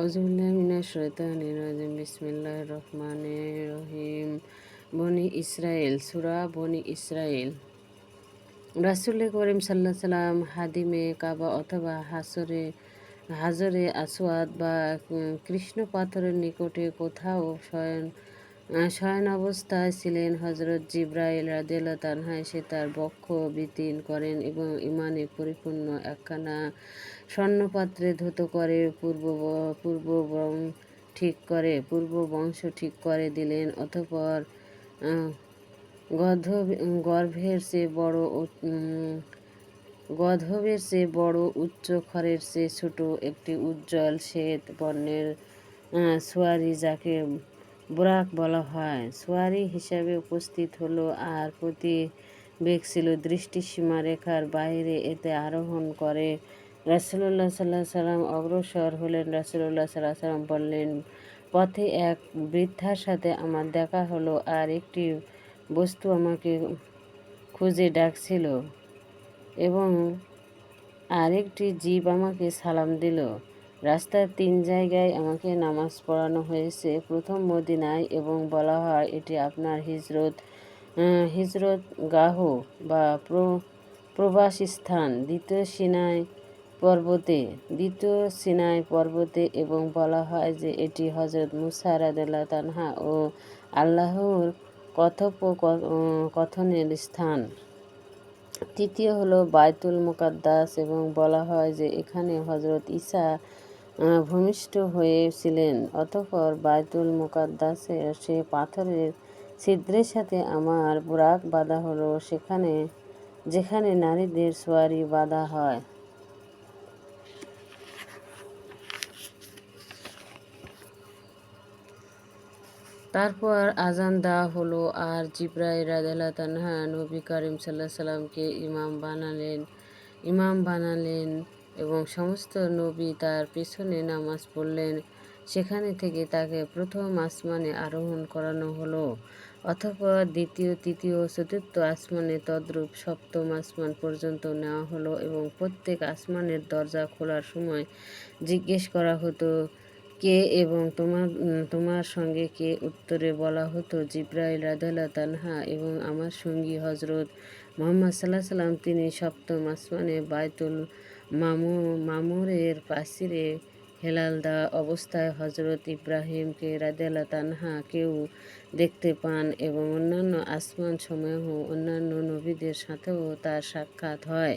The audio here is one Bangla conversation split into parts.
আউজুবিল্লাহিমিনাশাইতানির বিসমিল্লাহ রহমান রহিম বনি ইসরায়েল, সুরা বনি ইসরায়েল। রাসুল করিম সাল্লাহ সাল্লাম হাদিমে কাবা অথবা হাসরে, হাজরে, আসওয়াদ বা কৃষ্ণ পাথরের নিকটে কোথাও শয়ন শয়ন অবস্থায় ছিলেন হজরত জিব্রাইল রাদিয়াল তানহা এসে তার বক্ষ বিতীন করেন এবং ইমানে পরিপূর্ণ একখানা স্বর্ণপাত্রে ধুত করে পূর্ব পূর্ব ঠিক করে, পূর্ব বংশ ঠিক করে দিলেন। অতপর গর্ভের চেয়ে বড় গধবের চেয়ে বড় উচ্চ খরের চেয়ে ছোট একটি উজ্জ্বল শ্বেত বর্ণের সোয়ারি যাকে বুরাক বলা হয়। সোয়ারি হিসাবে উপস্থিত হলো আর প্রতি বেগ ছিল দৃষ্টিসীমা রেখার বাইরে। এতে আরোহণ করে রাসুল্লাহ সাল্লাহ সাল্লাম অগ্রসর হলেন রাসুল্লাহ সাল্লাহ সাল্লাম বললেন, পথে এক বৃদ্ধার সাথে আমার দেখা হলো আর একটি বস্তু আমাকে খুঁজে ডাকছিল এবং আরেকটি জীব আমাকে সালাম দিল। রাস্তার তিন জায়গায় আমাকে নামাজ পড়ানো হয়েছে। প্রথম মদিনায় এবং বলা হয় এটি আপনার হিজরত হিজরত গাহ বা প্রবাস স্থান। দ্বিতীয় সিনাই পর্বতে, দ্বিতীয় সিনাই পর্বতে এবং বলা হয় যে এটি হজরত মুসা রাদেল্লা তানহা ও আল্লাহর কথোপ কথনের স্থান। তৃতীয় হলো বায়তুল মুকাদ্দাস এবং বলা হয় যে এখানে হজরত ঈসা ভূমিষ্ঠ হয়েছিলেন। অতঃপর বায়তুল মুকাদ্দাসের সে পাথরের ছিদ্রের সাথে আমার বুরাক বাঁধা হলো। সেখানে, যেখানে নারীদের সোয়ারি বাঁধা হয়। তারপর আজান দেওয়া হলো আর জিব্রাই রাজাল্লাহ তানহা নবী করিম সাল্লাহ সাল্লামকে ইমাম বানালেন। ইমাম বানালেন এবং সমস্ত নবী তার পেছনে নামাজ পড়লেন। সেখানে থেকে তাকে প্রথম আসমানে আরোহণ করানো হলো। অথবা দ্বিতীয়, তৃতীয়, চতুর্থ আসমানে তদ্রূপ সপ্তম আসমান পর্যন্ত নেওয়া হলো এবং প্রত্যেক আসমানের দরজা খোলার সময় জিজ্ঞেস করা হতো, কে এবং তোমার তোমার সঙ্গে কে? উত্তরে বলা হতো, জিব্রাইল রাদাল্লা তানহা এবং আমার সঙ্গী হজরত মোহাম্মদ সাল্লাহ সাল্লাম তিনি সপ্তম আসমানে বায়তুল মামু, মামুরের পাশিরে হেলালদা অবস্থায় হজরত ইব্রাহিমকে রাদেলা তানহা কেউ দেখতে পান এবং অন্যান্য আসমান সমূহ অন্যান্য নবীদের সাথেও তার সাক্ষাৎ হয়।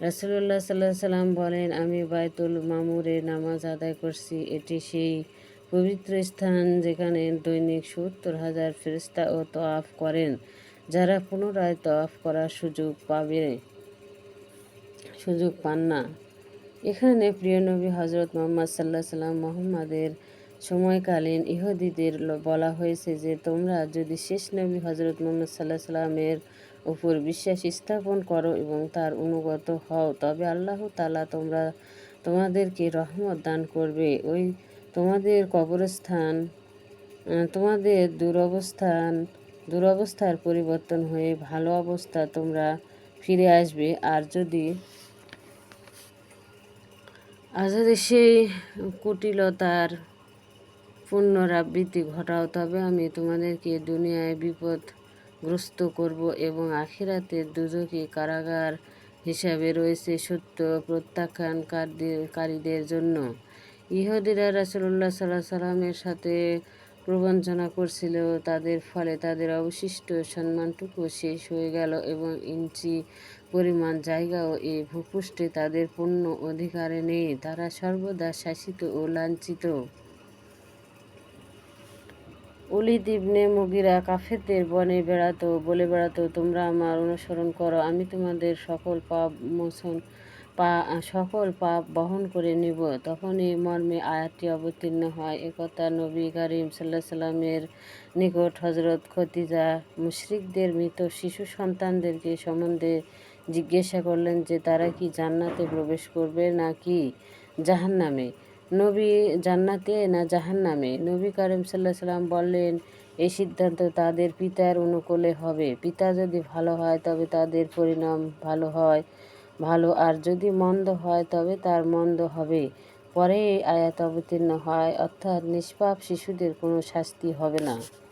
রাসুল্লাহ সাল্লাহ সাল্লাম বলেন, আমি বায়তুল মামুরে নামাজ আদায় করছি। এটি সেই পবিত্র স্থান যেখানে দৈনিক সত্তর হাজার ফেরিস্তা ও তফ করেন। যারা পুনরায় তফ করার সুযোগ পাবে। সুযোগ পান না। এখানে প্রিয় নবী হজরত মোহাম্মদ সাল্লাহ সাল্লাম মোহাম্মদের সময়কালীন ইহুদিদের বলা হয়েছে যে, তোমরা যদি শেষ নবী হজরত মোহাম্মদ সাল্লাহ সাল্লামের উপর বিশ্বাস স্থাপন করো এবং তার অনুগত হও, তবে আল্লাহ তালা তোমরা তোমাদেরকে রহমত দান করবে। ওই তোমাদের কবরস্থান তোমাদের দুরবস্থান, দুরবস্থার পরিবর্তন হয়ে ভালো অবস্থা তোমরা ফিরে আসবে। আর যদি যদি সেই কুটিলতার পুনরাবৃত্তি ঘটাও, তবে আমি তোমাদেরকে দুনিয়ায় বিপদগ্রস্ত করব এবং আখিরাতে দুজকি কারাগার হিসাবে রয়েছে সত্য প্রত্যাখ্যানকারীদের জন্য। ইহুদিরা রাসুল্লাহ সাল্লাহ সাল্লামের সাথে প্রবঞ্চনা করছিল। তাদের ফলে তাদের অবশিষ্ট সম্মানটুকু শেষ হয়ে গেল এবং ইঞ্চি পরিমাণ জায়গাও এই ভূপৃষ্ঠে তাদের পূর্ণ অধিকারে নেই। তারা সর্বদা শাসিত ও লাঞ্ছিত। অলিদ ইবনে মুগিরা কাফেরদের বনে বেড়াতো, বলে বেড়াতো, তোমরা আমার অনুসরণ করো, আমি তোমাদের সকল পাপ মোচন পা সকল পাপ বহন করে নিব। তখন এই মর্মে আয়াতটি অবতীর্ণ হয়। একথা নবী করিম সাল্লাহ সাল্লামের নিকট হজরত খতিজা মুশরিকদের মৃত শিশু সন্তানদেরকে সম্বন্ধে জিজ্ঞাসা করলেন যে, তারা কি জান্নাতে প্রবেশ করবে নাকি জাহান্নামে? নবী জান্নাতে না জাহান্নামে? নবী করিম সাল্লাহ সাল্লাম বললেন, এই সিদ্ধান্ত তাদের পিতার অনুকূলে হবে। পিতা যদি ভালো হয়, তবে তাদের পরিণাম ভালো হয়। ভালো। আর যদি মন্দ হয়, তবে তার মন্দ হবে। পরে আয়াত অবতীর্ণ হয়, অর্থাৎ নিষ্পাপ শিশুদের কোনো শাস্তি হবে না।